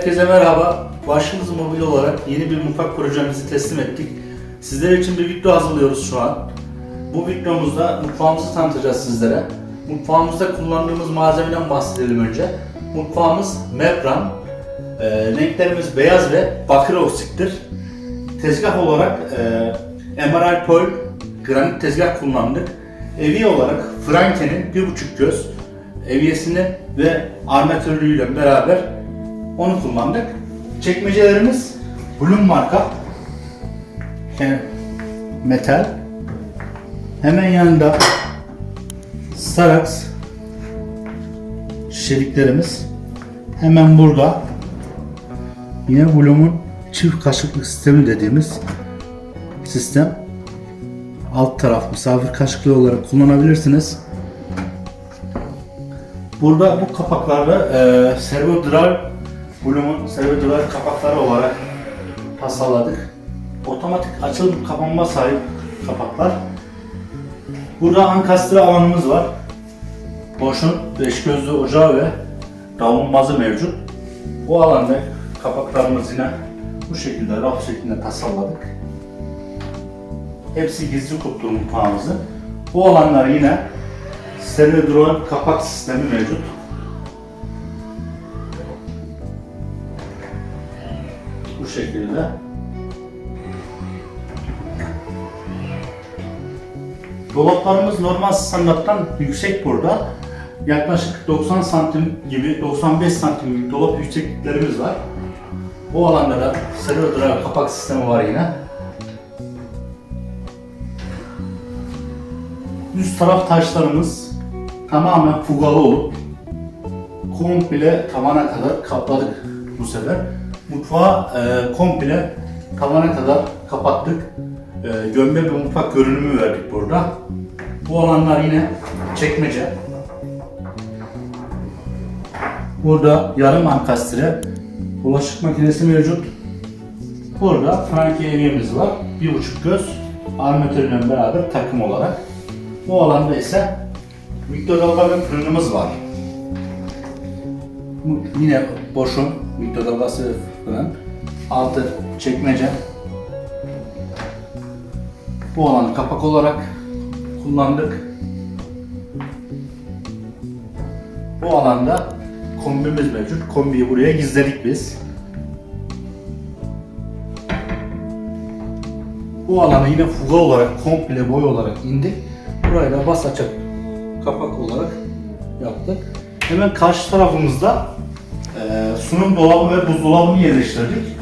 merhaba. Başımız mobil olarak yeni bir mutfak projemizi teslim ettik. Sizler için bir video hazırlıyoruz şu an. Bu videomuzda mutfağımızı tanıtacağız sizlere. Mutfağımızda kullandığımız malzemeden bahsedelim önce. Mutfağımız membran. Ee, renklerimiz beyaz ve bakır oksittir. Tezgah olarak e, Emerald Pearl granit tezgah kullandık. Evi olarak Franken'in bir buçuk göz evyesini ve armatürüyle beraber onu kullandık. Çekmecelerimiz Bloom marka yani metal. Hemen yanında Sarax şişeliklerimiz hemen burada yine Bloom'un çift kaşıklık sistemi dediğimiz sistem alt taraf misafir kaşıklığı olarak kullanabilirsiniz. Burada bu kapaklarda e, servo drive Bloom'un servo drive kapakları olarak tasarladık. Otomatik açılım kapanma sahip kapaklar. Burada ankastre alanımız var. Boş'un beş gözlü ocağı ve davulmazı mevcut. Bu alanda kapaklarımız yine bu şekilde raf şeklinde tasarladık. Hepsi gizli kutlu mutfağımızın. Bu alanlar yine stereo drone kapak sistemi mevcut. Bu şekilde. Dolaplarımız normal standarttan yüksek burada. Yaklaşık 90 santim gibi, 95 santim gibi dolap yüksekliklerimiz var. Bu alanda da stereo drive kapak sistemi var yine. Üst taraf taşlarımız tamamen fugalı olup komple tavana kadar kapladık bu sefer. Mutfağı e, komple tavana kadar kapattık. E, gömme bir mutfak görünümü verdik burada. Bu alanlar yine çekmece. Burada yarım ankastre bulaşık makinesi mevcut. Burada Frankie evyemiz var. Bir buçuk göz armatürle beraber takım olarak. Bu alanda ise mikrodalga ve fırınımız var. Yine boşun mikrodalgası fırın. Altı çekmece. Bu alanı kapak olarak kullandık. Bu alanda kombimiz mevcut. Kombiyi buraya gizledik biz. Bu alanı yine fuga olarak, komple boy olarak indik. Burayı da bas açık kapak olarak yaptık. Hemen karşı tarafımızda e, sunum dolabı ve buzdolabını yerleştirdik.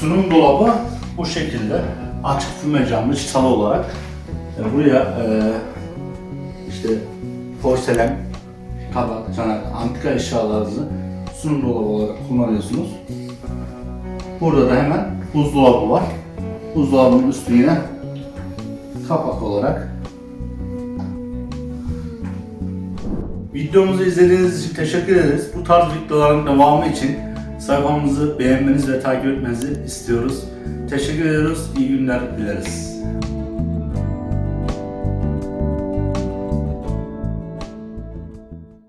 Sunum dolabı bu şekilde açık füme camlı çıtalı olarak e, buraya e, işte porselen, tabak, çanak, antika eşyalarınızı sunum dolabı olarak kullanıyorsunuz. Burada da hemen buzdolabı var. Buzdolabının üstü yine kapak olarak. Videomuzu izlediğiniz için teşekkür ederiz. Bu tarz videoların devamı için sayfamızı beğenmenizi ve takip etmenizi istiyoruz. Teşekkür ediyoruz. İyi günler dileriz.